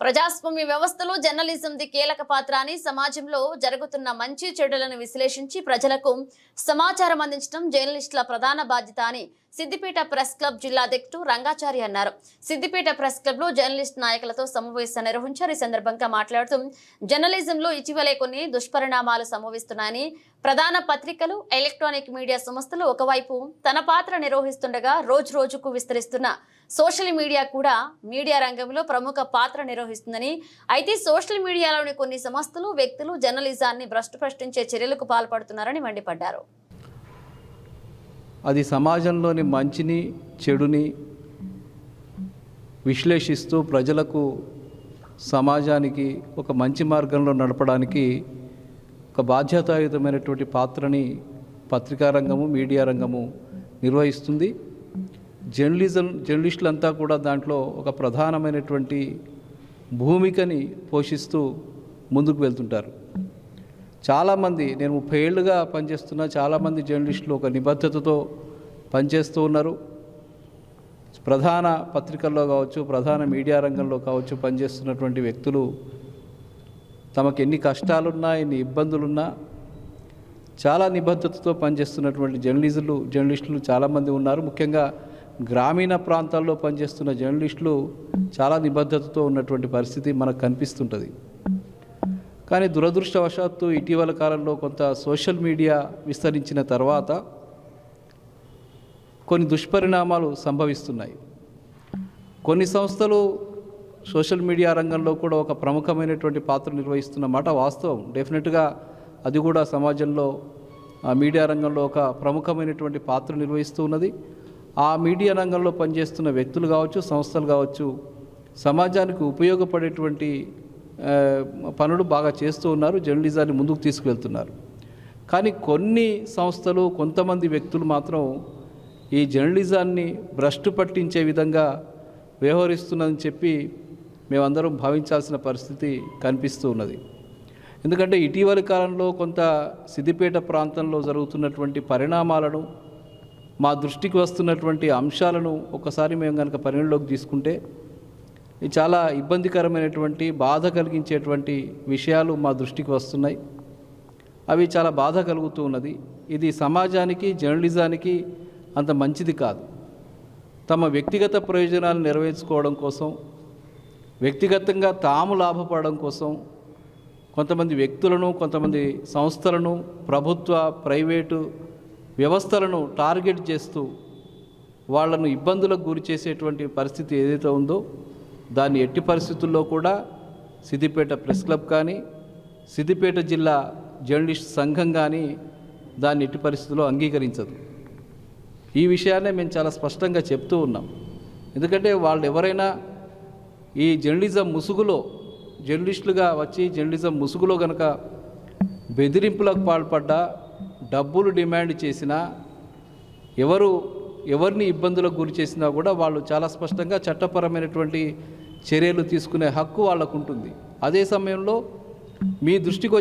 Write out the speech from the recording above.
ప్రజాస్వామ్య వ్యవస్థలో జర్నలిజంది కీలక పాత్ర అని సమాజంలో జరుగుతున్న మంచి చెడులను విశ్లేషించి ప్రజలకు సమాచారం అందించడం జర్నలిస్టుల ప్రధాన బాధ్యత అని సిద్దిపేట ప్రెస్ క్లబ్ జిల్లా అధ్యక్షుడు రంగాచారి అన్నారు. సిద్దిపేట ప్రెస్ క్లబ్లో జర్నలిస్ట్ నాయకులతో సమావేశం నిర్వహించారు. ఈ సందర్భంగా మాట్లాడుతూ జర్నలిజంలో ఇటీవలే కొన్ని దుష్పరిణామాలు సంభవిస్తున్నాయని ప్రధాన పత్రికలు ఎలక్ట్రానిక్ మీడియా సంస్థలు ఒకవైపు తన పాత్ర నిర్వహిస్తుండగా రోజు రోజుకు విస్తరిస్తున్న సోషల్ మీడియా కూడా మీడియా రంగంలో ప్రముఖ పాత్ర నిర్వహిస్తుందని అయితే సోషల్ మీడియాలోని కొన్ని సంస్థలు వ్యక్తులు జర్నలిజాన్ని భ్రష్టు చర్యలకు పాల్పడుతున్నారని మండిపడ్డారు. అది సమాజంలోని మంచిని చెడుని విశ్లేషిస్తూ ప్రజలకు సమాజానికి ఒక మంచి మార్గంలో నడపడానికి ఒక బాధ్యతాయుతమైనటువంటి పాత్రని పత్రికా రంగము మీడియా రంగము నిర్వహిస్తుంది. జర్నలిజం జర్నలిస్టులంతా కూడా దాంట్లో ఒక ప్రధానమైనటువంటి భూమికని పోషిస్తూ ముందుకు వెళ్తుంటారు. చాలామంది నేను ముప్పై ఏళ్ళుగా పనిచేస్తున్న చాలామంది జర్నలిస్టులు ఒక నిబద్ధతతో పనిచేస్తూ ఉన్నారు. ప్రధాన పత్రికల్లో కావచ్చు ప్రధాన మీడియా రంగంలో కావచ్చు పనిచేస్తున్నటువంటి వ్యక్తులు తమకు ఎన్ని కష్టాలున్నా ఎన్ని ఇబ్బందులున్నా చాలా నిబద్ధతతో పనిచేస్తున్నటువంటి జర్నలిజులు జర్నలిస్టులు చాలామంది ఉన్నారు. ముఖ్యంగా గ్రామీణ ప్రాంతాల్లో పనిచేస్తున్న జర్నలిస్టులు చాలా నిబద్ధతతో ఉన్నటువంటి పరిస్థితి మనకు కనిపిస్తుంటుంది. కానీ దురదృష్టవశాత్తు ఇటీవల కాలంలో కొంత సోషల్ మీడియా విస్తరించిన తర్వాత కొన్ని దుష్పరిణామాలు సంభవిస్తున్నాయి. కొన్ని సంస్థలు సోషల్ మీడియా రంగంలో కూడా ఒక ప్రముఖమైనటువంటి పాత్ర నిర్వహిస్తున్న మాట వాస్తవం. డెఫినెట్గా అది కూడా సమాజంలో ఆ మీడియా రంగంలో ఒక ప్రముఖమైనటువంటి పాత్ర నిర్వహిస్తూ ఉన్నది. ఆ మీడియా రంగంలో పనిచేస్తున్న వ్యక్తులు కావచ్చు సంస్థలు కావచ్చు సమాజానికి ఉపయోగపడేటువంటి పనులు బాగా చేస్తూ ఉన్నారు జర్నలిజాన్ని ముందుకు తీసుకువెళ్తున్నారు. కానీ కొన్ని సంస్థలు కొంతమంది వ్యక్తులు మాత్రం ఈ జర్నలిజాన్ని భ్రష్టు పట్టించే విధంగా వ్యవహరిస్తున్నదని చెప్పి మేమందరం భావించాల్సిన పరిస్థితి కనిపిస్తూ ఉన్నది. ఎందుకంటే ఇటీవలి కాలంలో కొంత సిద్దిపేట ప్రాంతంలో జరుగుతున్నటువంటి పరిణామాలను మా దృష్టికి వస్తున్నటువంటి అంశాలను ఒకసారి మేము కనుక పరిగణలోకి తీసుకుంటే చాలా ఇబ్బందికరమైనటువంటి బాధ కలిగించేటువంటి విషయాలు మా దృష్టికి వస్తున్నాయి. అవి చాలా బాధ కలుగుతూ ఉన్నది. ఇది సమాజానికి జర్నలిజానికి అంత మంచిది కాదు. తమ వ్యక్తిగత ప్రయోజనాలు నెరవేర్చుకోవడం కోసం వ్యక్తిగతంగా తాము లాభపడడం కోసం కొంతమంది వ్యక్తులను కొంతమంది సంస్థలను ప్రభుత్వ ప్రైవేటు వ్యవస్థలను టార్గెట్ చేస్తూ వాళ్ళను ఇబ్బందులకు గురి చేసేటువంటి పరిస్థితి ఏదైతే ఉందో దాన్ని ఎట్టి పరిస్థితుల్లో కూడా సిద్దిపేట ప్రెస్ క్లబ్ కానీ సిద్దిపేట జిల్లా జర్నలిస్ట్ సంఘం కానీ దాన్ని ఎట్టి పరిస్థితుల్లో అంగీకరించదు. ఈ విషయాన్నే మేము చాలా స్పష్టంగా చెప్తూ ఉన్నాం. ఎందుకంటే వాళ్ళు ఎవరైనా ఈ జర్నలిజం ముసుగులో జర్నలిస్టులుగా వచ్చి జర్నలిజం ముసుగులో కనుక బెదిరింపులకు పాల్పడ్డా డబ్బులు డిమాండ్ చేసినా ఎవరు ఎవరిని ఇబ్బందులకు గురి చేసినా కూడా వాళ్ళు చాలా స్పష్టంగా చట్టపరమైనటువంటి చర్యలు తీసుకునే హక్కు వాళ్ళకు ఉంటుంది అదే సమయంలో మీ దృష్టికి